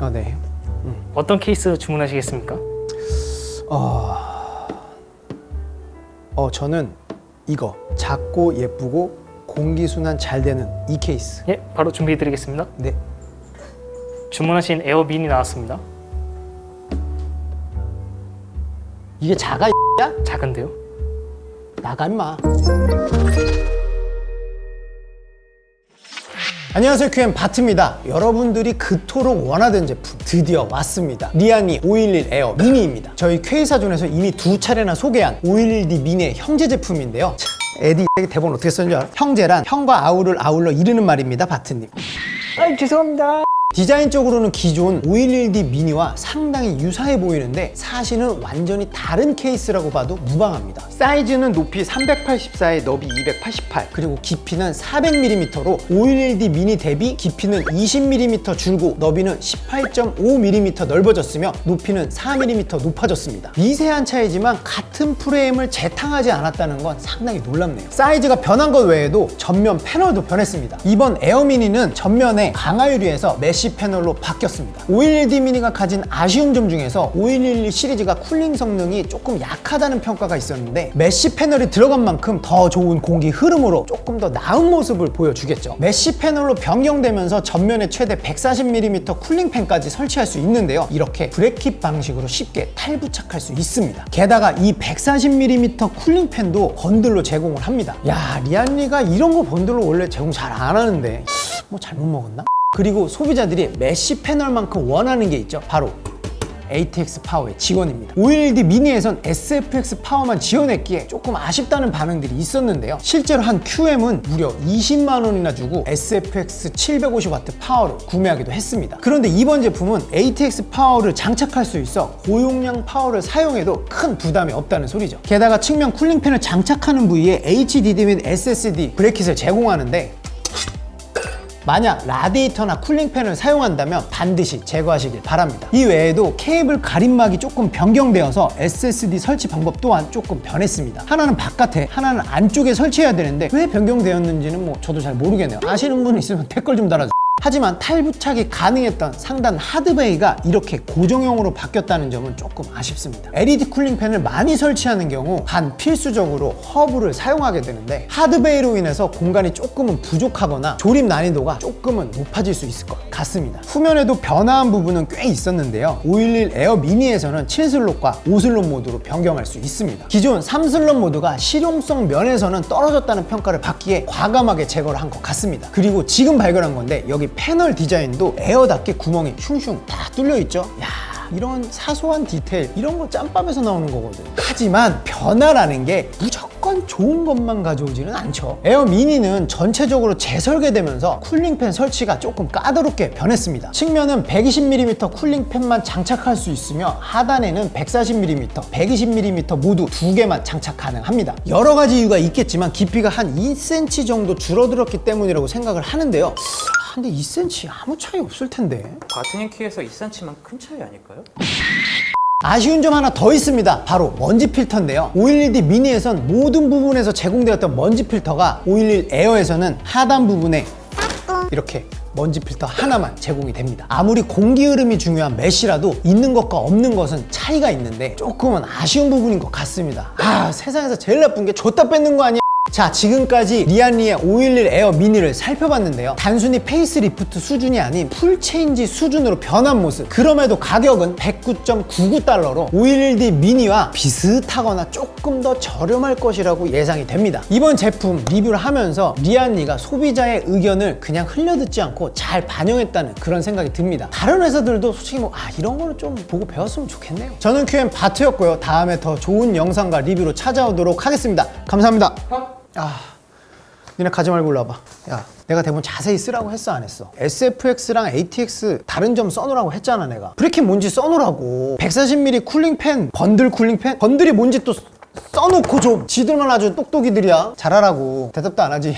아, 네. 어떤 케이스 주문하시겠습니까? 어, 저는 이거 작고 예쁘고 공기 순환 잘 되는 이 케이스. 예, 바로 준비해 드리겠습니다. 네. 주문하신 에어 미니 나왔습니다. 이게 작아 야? 작은데요? 나가 임마. 안녕하세요 QM 바트입니다. 여러분들이 그토록 원하던 제품 드디어 왔습니다. 리아니 511 에어 미니입니다. 저희 K사전에서 이미 두 차례나 소개한 511D 미니의 형제 제품인데요. 참, 에디 대본 어떻게 썼는지 알아? 형제란 형과 아우를 아울러 이르는 말입니다 바트님. 아 죄송합니다. 디자인적으로는 기존 511D 미니와 상당히 유사해 보이는데 사실은 완전히 다른 케이스라고 봐도 무방합니다. 사이즈는 높이 384에 너비 288 그리고 깊이는 400mm로 511D 미니 대비 깊이는 20mm 줄고 너비는 18.5mm 넓어졌으며 높이는 4mm 높아졌습니다. 미세한 차이지만 같은 프레임을 재탕하지 않았다는 건 상당히 놀랍네요. 사이즈가 변한 것 외에도 전면 패널도 변했습니다. 이번 에어 미니는 전면에 강화유리에서 메쉬 패널로 바뀌었습니다. 511D 미니가 가진 아쉬운 점 중에서 5112 시리즈가 쿨링 성능이 조금 약하다는 평가가 있었는데 메쉬 패널이 들어간 만큼 더 좋은 공기 흐름으로 조금 더 나은 모습을 보여주겠죠. 메쉬 패널로 변경되면서 전면에 최대 140mm 쿨링 팬까지 설치할 수 있는데요. 이렇게 브레킷 방식으로 쉽게 탈부착할 수 있습니다. 게다가 이 140mm 쿨링 팬도 번들로 제공을 합니다. 야 리안리가 이런 거 번들로 원래 제공 잘 안 하는데 뭐 잘못 먹었나? 그리고 소비자들이 메쉬 패널만큼 원하는 게 있죠. 바로 ATX 파워의 지원입니다. 511D 미니에선 SFX 파워만 지원했기에 조금 아쉽다는 반응들이 있었는데요. 실제로 한 QM은 무려 20만 원이나 주고 SFX 750W 파워를 구매하기도 했습니다. 그런데 이번 제품은 ATX 파워를 장착할 수 있어 고용량 파워를 사용해도 큰 부담이 없다는 소리죠. 게다가 측면 쿨링팬을 장착하는 부위에 HDD 및 SSD 브레킷을 제공하는데 만약 라디에이터나 쿨링팬을 사용한다면 반드시 제거하시길 바랍니다. 이 외에도 케이블 가림막이 조금 변경되어서 SSD 설치 방법 또한 조금 변했습니다. 하나는 바깥에, 하나는 안쪽에 설치해야 되는데 왜 변경되었는지는 뭐 저도 잘 모르겠네요. 아시는 분 있으면 댓글 좀 달아주세요. 하지만 탈부착이 가능했던 상단 하드베이가 이렇게 고정형으로 바뀌었다는 점은 조금 아쉽습니다. LED 쿨링팬을 많이 설치하는 경우 반 필수적으로 허브를 사용하게 되는데 하드베이로 인해서 공간이 조금은 부족하거나 조립 난이도가 조금은 높아질 수 있을 것 같습니다. 후면에도 변화한 부분은 꽤 있었는데요. 511 에어 미니에서는 7슬롯과 5슬롯 모드로 변경할 수 있습니다. 기존 3슬롯 모드가 실용성 면에서는 떨어졌다는 평가를 받기에 과감하게 제거를 한 것 같습니다. 그리고 지금 발견한 건데 여기 패널 디자인도 에어답게 구멍이 슝슝 다 뚫려 있죠. 야. 이런 사소한 디테일 이런 거 짬밥에서 나오는 거거든 하지만 변화라는 게 무조건 좋은 것만 가져오지는 않죠 에어 미니는 전체적으로 재설계되면서 쿨링팬 설치가 조금 까다롭게 변했습니다 측면은 120mm 쿨링팬만 장착할 수 있으며 하단에는 140mm, 120mm 모두 두 개만 장착 가능합니다 여러 가지 이유가 있겠지만 깊이가 한 2cm 정도 줄어들었기 때문이라고 생각을 하는데요 아, 근데 2cm 아무 차이 없을 텐데 바트닝 키에서 2cm만 큰 차이 아닐까요? 아쉬운 점 하나 더 있습니다. 바로 먼지 필터인데요. 511D 미니에선 모든 부분에서 제공되었던 먼지 필터가 511 에어에서는 하단 부분에 이렇게 먼지 필터 하나만 제공이 됩니다. 아무리 공기 흐름이 중요한 메쉬라도 있는 것과 없는 것은 차이가 있는데 조금은 아쉬운 부분인 것 같습니다. 아 세상에서 제일 나쁜 게 줬다 뺏는 거 아니야? 자 지금까지 리안리의 511 에어 미니를 살펴봤는데요. 단순히 페이스리프트 수준이 아닌 풀체인지 수준으로 변한 모습. 그럼에도 가격은 109.99달러로 511D 미니와 비슷하거나 조금 더 저렴할 것이라고 예상이 됩니다. 이번 제품 리뷰를 하면서 리안리가 소비자의 의견을 그냥 흘려듣지 않고 잘 반영했다는 그런 생각이 듭니다. 다른 회사들도 솔직히 뭐 아 이런 거는 좀 보고 배웠으면 좋겠네요. 저는 QM 바트였고요. 다음에 더 좋은 영상과 리뷰로 찾아오도록 하겠습니다. 감사합니다 아, 니네 가지 말고 올라와봐. 야, 내가 대본 자세히 쓰라고 했어, 안 했어? SFX랑 ATX 다른 점 써놓으라고 했잖아, 내가. 브레이킹 뭔지 써놓으라고. 140mm 쿨링팬, 번들 쿨링팬? 번들이 뭔지 또 써놓고 좀. 지들만 아주 똑똑이들이야. 잘하라고. 대답도 안 하지.